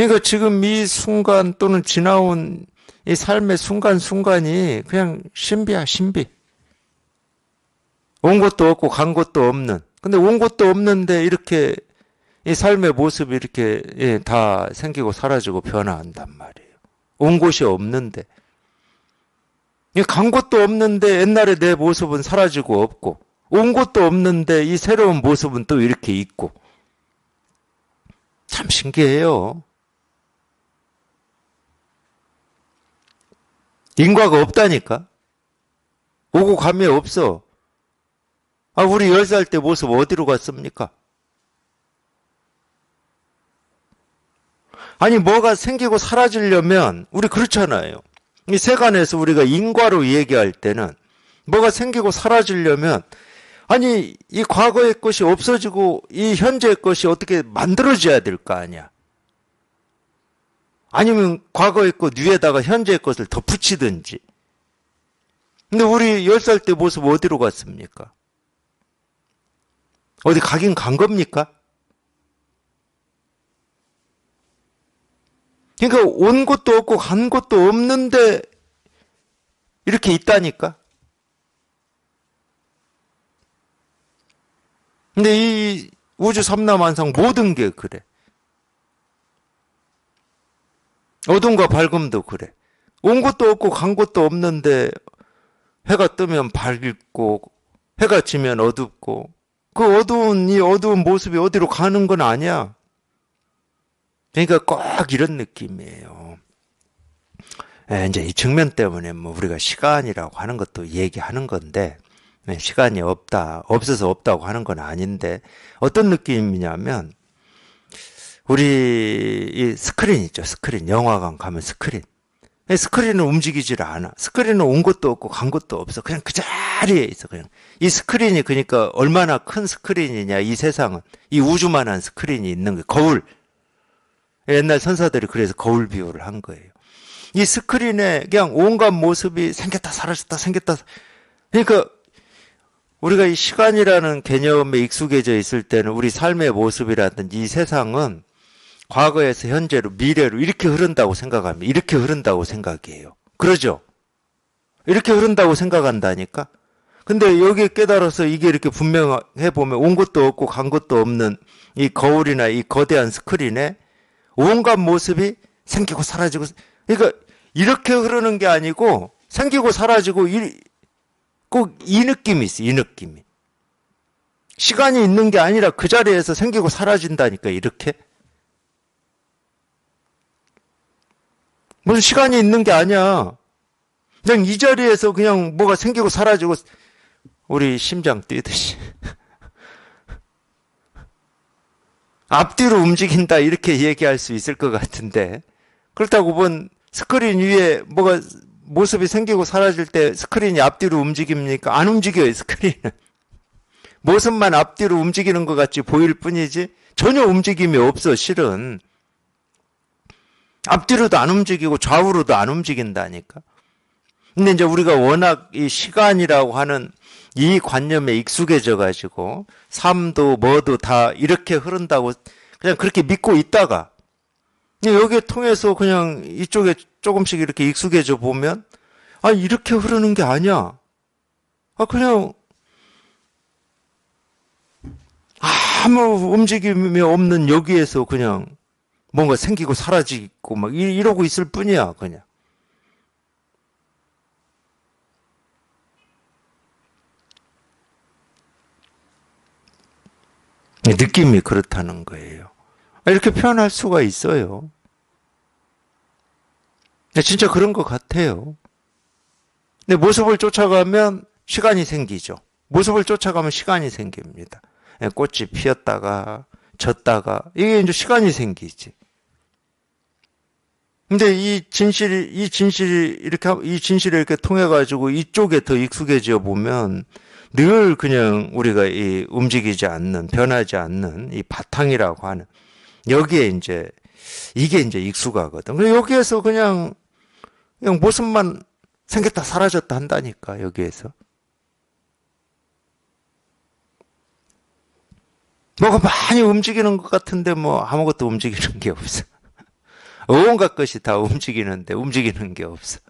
그러니까 지금 이 순간 또는 지나온 이 삶의 순간순간이 그냥 신비야, 신비. 온 것도 없고 간 것도 없는. 근데 온 것도 없는데 이렇게 이 삶의 모습이 이렇게 예, 다 생기고 사라지고 변화한단 말이에요. 온 곳이 없는데. 이간 것도 없는데 옛날에 내 모습은 사라지고 없고 온 것도 없는데 이 새로운 모습은 또 이렇게 있고 참 신기해요. 인과가 없다니까. 오고 감이 없어. 아, 우리 10살 때 모습 어디로 갔습니까? 아니, 뭐가 생기고 사라지려면, 우리 그렇잖아요. 이 세간에서 우리가 인과로 얘기할 때는, 뭐가 생기고 사라지려면, 아니, 이 과거의 것이 없어지고, 이 현재의 것이 어떻게 만들어져야 될 거 아니야. 아니면 과거의 것 위에다가 현재의 것을 덧붙이든지. 근데 우리 10살 때 모습 어디로 갔습니까? 어디 가긴 간 겁니까? 그러니까 온 것도 없고 간 것도 없는데 이렇게 있다니까? 근데 이 우주 삼라만상 모든 게 그래. 어둠과 밝음도 그래. 온 것도 없고 간 것도 없는데 해가 뜨면 밝고 해가 지면 어둡고 그 어두운 이 어두운 모습이 어디로 가는 건 아니야. 그러니까 꼭 이런 느낌이에요. 예, 이제 이 측면 때문에 뭐 우리가 시간이라고 하는 것도 얘기하는 건데 네, 시간이 없다, 없어서 없다고 하는 건 아닌데 어떤 느낌이냐면 우리 이 스크린 있죠. 스크린. 영화관 가면 스크린. 스크린은 움직이질 않아. 스크린은 온 것도 없고 간 것도 없어. 그냥 그 자리에 있어. 그냥. 이 스크린이 그러니까 얼마나 큰 스크린이냐. 이 세상은. 이 우주만한 스크린이 있는 거예요. 거울. 옛날 선사들이 그래서 거울 비유를 한 거예요. 이 스크린에 그냥 온갖 모습이 생겼다 사라졌다 생겼다. 그러니까 우리가 이 시간이라는 개념에 익숙해져 있을 때는 우리 삶의 모습이라든지 이 세상은 과거에서 현재로 미래로 이렇게 흐른다고 생각하면 이렇게 흐른다고 생각이에요. 그러죠? 이렇게 흐른다고 생각한다니까? 근데 여기에 깨달아서 이게 이렇게 분명해 보면 온 것도 없고 간 것도 없는 이 거울이나 이 거대한 스크린에 온갖 모습이 생기고 사라지고 그러니까 이렇게 흐르는 게 아니고 생기고 사라지고 꼭 이 느낌이 있어. 이 느낌이. 시간이 있는 게 아니라 그 자리에서 생기고 사라진다니까 이렇게. 무슨 시간이 있는 게 아니야. 그냥 이 자리에서 그냥 뭐가 생기고 사라지고 우리 심장 뛰듯이 앞뒤로 움직인다 이렇게 얘기할 수 있을 것 같은데 그렇다고 본 스크린 위에 뭐가 모습이 생기고 사라질 때 스크린이 앞뒤로 움직입니까? 안 움직여요 스크린은 모습만 앞뒤로 움직이는 것 같이 보일 뿐이지 전혀 움직임이 없어 실은 앞뒤로도 안 움직이고 좌우로도 안 움직인다니까. 근데 이제 우리가 워낙 이 시간이라고 하는 이 관념에 익숙해져 가지고 삶도 뭐도 다 이렇게 흐른다고 그냥 그렇게 믿고 있다가 여기에 통해서 그냥 이쪽에 조금씩 이렇게 익숙해져 보면 아 이렇게 흐르는 게 아니야. 아 그냥 아무 움직임이 없는 여기에서 그냥 뭔가 생기고 사라지고 막 이러고 있을 뿐이야, 그냥. 느낌이 그렇다는 거예요. 이렇게 표현할 수가 있어요. 진짜 그런 것 같아요. 근데 모습을 쫓아가면 시간이 생기죠. 모습을 쫓아가면 시간이 생깁니다. 꽃이 피었다가 졌다가 이게 이제 시간이 생기지. 근데 이 진실이 이 진실이 이렇게 이 진실을 이렇게 통해 가지고 이쪽에 더 익숙해져 보면 늘 그냥 우리가 이 움직이지 않는 변하지 않는 이 바탕이라고 하는 여기에 이제 이게 이제 익숙하거든. 그래 여기에서 그냥 그냥 모습만 생겼다 사라졌다 한다니까 여기에서. 뭐가 많이 움직이는 것 같은데 뭐 아무것도 움직이는 게 없어. 온갖 것이 다 움직이는데 움직이는 게 없어.